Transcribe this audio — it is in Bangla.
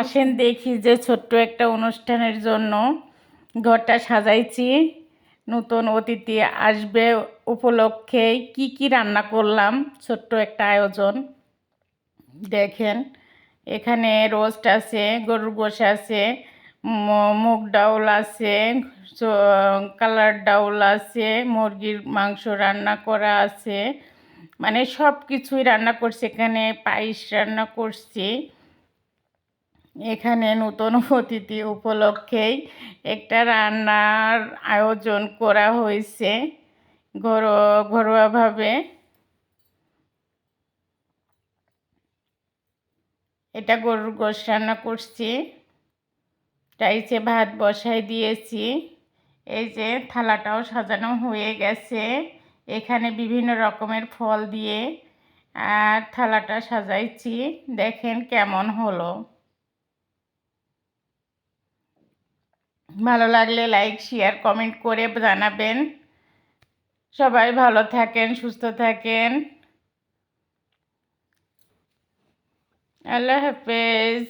আসেন দেখি যে ছোট্ট একটা অনুষ্ঠানের জন্য ঘরটা সাজাইছি। নতুন অতিথি আসবে উপলক্ষে। কি কি রান্না করলাম? ছোট্ট একটা আয়োজন। দেখেন, এখানে রোস্ট আছে, গরুর গোশ আছে মুগ ডাউল আছে কালার ডাউল আছে, মুরগির মাংস রান্না করা আছে। মানে সব কিছুই রান্না করছি, এখানে পায়েস রান্না করছি। এখানে নতুন অতিথি উপলক্ষেই একটা রান্নার আয়োজন করা হয়েছে ঘরোয়া ঘরোয়াভাবে। এটা গরুর গোশ রান্না করছি। টাইসে ভাত বসাই দিয়েছি। এই যে থালাটাও সাজানো হয়ে গেছে। এখানে বিভিন্ন রকমের ফল দিয়ে আর থালাটা সাজাইছি। দেখেন কেমন হলো। ভালো লাগলে লাইক শেয়ার কমেন্ট করে জানাবেন। সবাই ভালো থাকেন সুস্থ থাকেন। আল্লাহ হাফেজ।